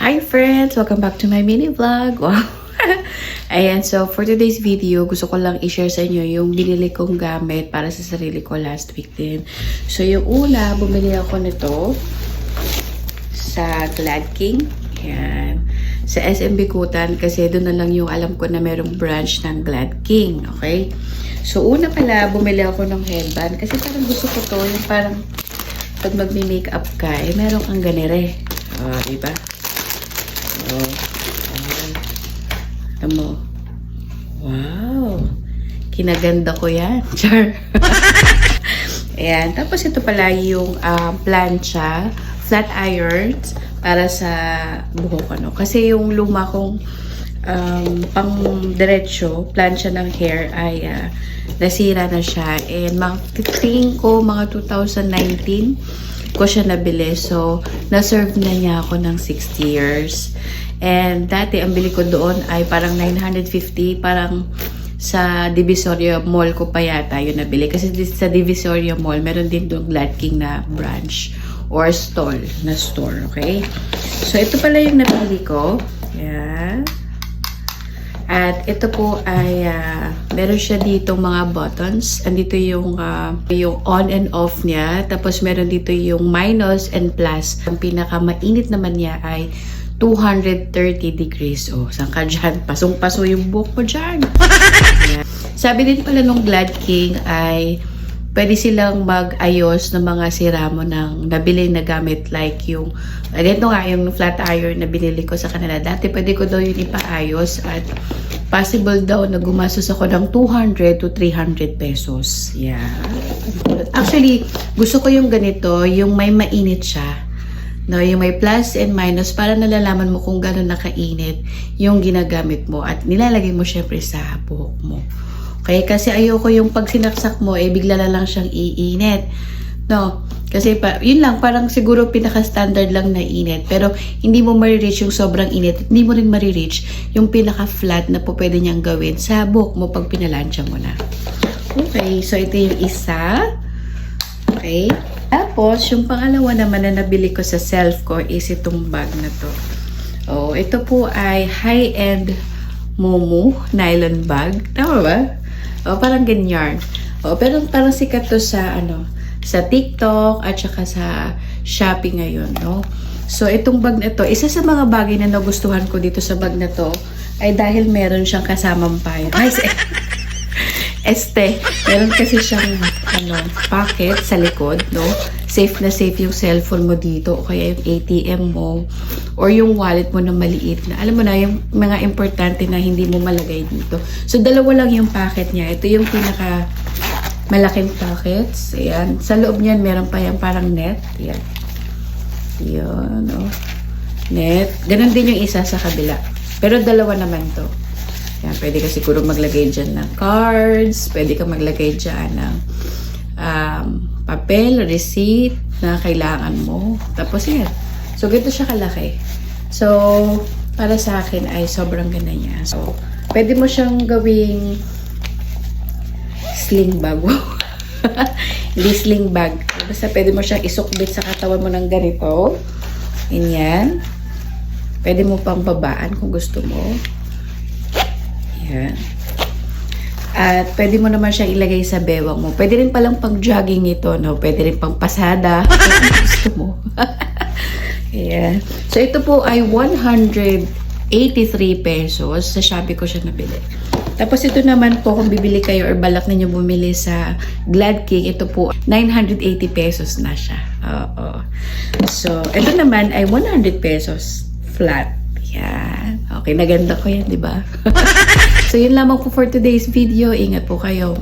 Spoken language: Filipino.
Hi friends! Welcome back to my mini vlog. Wow! Ayan, so for today's video, gusto ko lang i-share sa inyo yung binili kong gamit para sa sarili ko last week din. So yung una, bumili ako nito sa Glad King. Ayan. Sa SM Bikutan kasi doon na lang yung alam ko na merong branch ng Glad King. Okay? So una pala, bumili ako ng headband kasi parang gusto ko to yung parang pag magme-makeup ka, eh, meron kang ganire. Oh, diba? Oh. Ayan. Wow. Kinaganda ko yan. Char. Ayan. Tapos ito pala yung um, plancha, flat irons para sa buhok ano. Kasi yung luma kong um, pang diretso, plancha ng hair ay ah, nasira na siya. And mga tingin ko mga 2019 ko siya nabili. So, na-serve na niya ako ng 6 years. And dati, ang bili ko doon ay parang 950, parang sa Divisoria Mall ko pa yata yun nabili. Kasi sa Divisoria Mall, meron din doon Glad King na branch or stall na store, okay? So, ito pala yung nabili ko. Yan. At ito po ay ah, meron siya dito mga buttons. Andito yung ah, yung on and off niya. Tapos meron dito yung minus and plus. Ang pinaka mainit naman niya ay 230 degrees. Oh, saan ka dyan? Pasong-paso yung buhok mo dyan. Sabi din pala nung Glad King ay pwede silang mag-ayos ng mga sira mo ng nabili na gamit like yung ganito nga yung flat iron na binili ko sa kanila. Dati pwede ko daw yun ipaayos at possible daw na gumastos ako ng 200 to 300 pesos. Yeah. Actually gusto ko yung ganito yung may mainit siya. No, yung may plus and minus para nalalaman mo kung gano'n nakainit yung ginagamit mo at nilalagay mo syempre sa buhok mo. Okay, kasi ayoko yung pag sinaksak mo, eh bigla na lang siyang iinit. No, kasi pa, yun lang, parang siguro pinaka-standard lang na init. Pero hindi mo marireach yung sobrang init. Hindi mo rin marireach yung pinaka-flat na po pwede niyang gawin sa buhok mo pag pinalansya mo na. Okay, so ito yung isa. Okay. Tapos, yung pangalawa naman na nabili ko sa self ko is itong bag na to. Oh, ito po ay high-end Momo nylon bag. Tama ba? Oh, parang ganyan. Oh, pero parang sikat to sa ano, sa TikTok at saka sa Shopee ngayon, no? So, itong bag na to, isa sa mga bagay na nagustuhan ko dito sa bag na to ay dahil meron siyang kasamang payo. Ay, Este, meron kasi siyang ano, pocket sa likod, no? Safe na safe yung cellphone mo dito o kaya yung ATM mo or yung wallet mo na maliit na. Alam mo na, yung mga importante na hindi mo malagay dito. So, dalawa lang yung pocket niya. Ito yung pinaka malaking pockets. Ayan. Sa loob niyan, meron pa yung parang net. Ayan. Ayan, oh. Net. Ganon din yung isa sa kabila. Pero dalawa naman to. Yan, pwede ka siguro maglagay dyan ng cards, pwede ka maglagay dyan ng um, papel, receipt na kailangan mo. Tapos yan. So, ganito siya kalaki. So, para sa akin ay sobrang ganda niya. So, pwede mo siyang gawing sling bag. Hindi sling bag. Basta pwede mo siyang isukbit sa katawan mo ng ganito. Ganyan. Pwede mo pang babaan kung gusto mo. Yan. At pwede mo naman siya ilagay sa bewang mo. Pwede rin palang pang jogging ito, no? Pwede rin pang pasada. Gusto mo. Ayan. So, ito po ay 183 pesos. Sa Shopee ko siya nabili. Tapos ito naman po, kung bibili kayo or balak ninyo bumili sa Glad King, ito po, 980 pesos na siya. Oo. So, ito naman ay 100 pesos flat. Yan. Okay, naganda ko yan, di ba? So, yun lamang po for today's video. Ingat po kayo.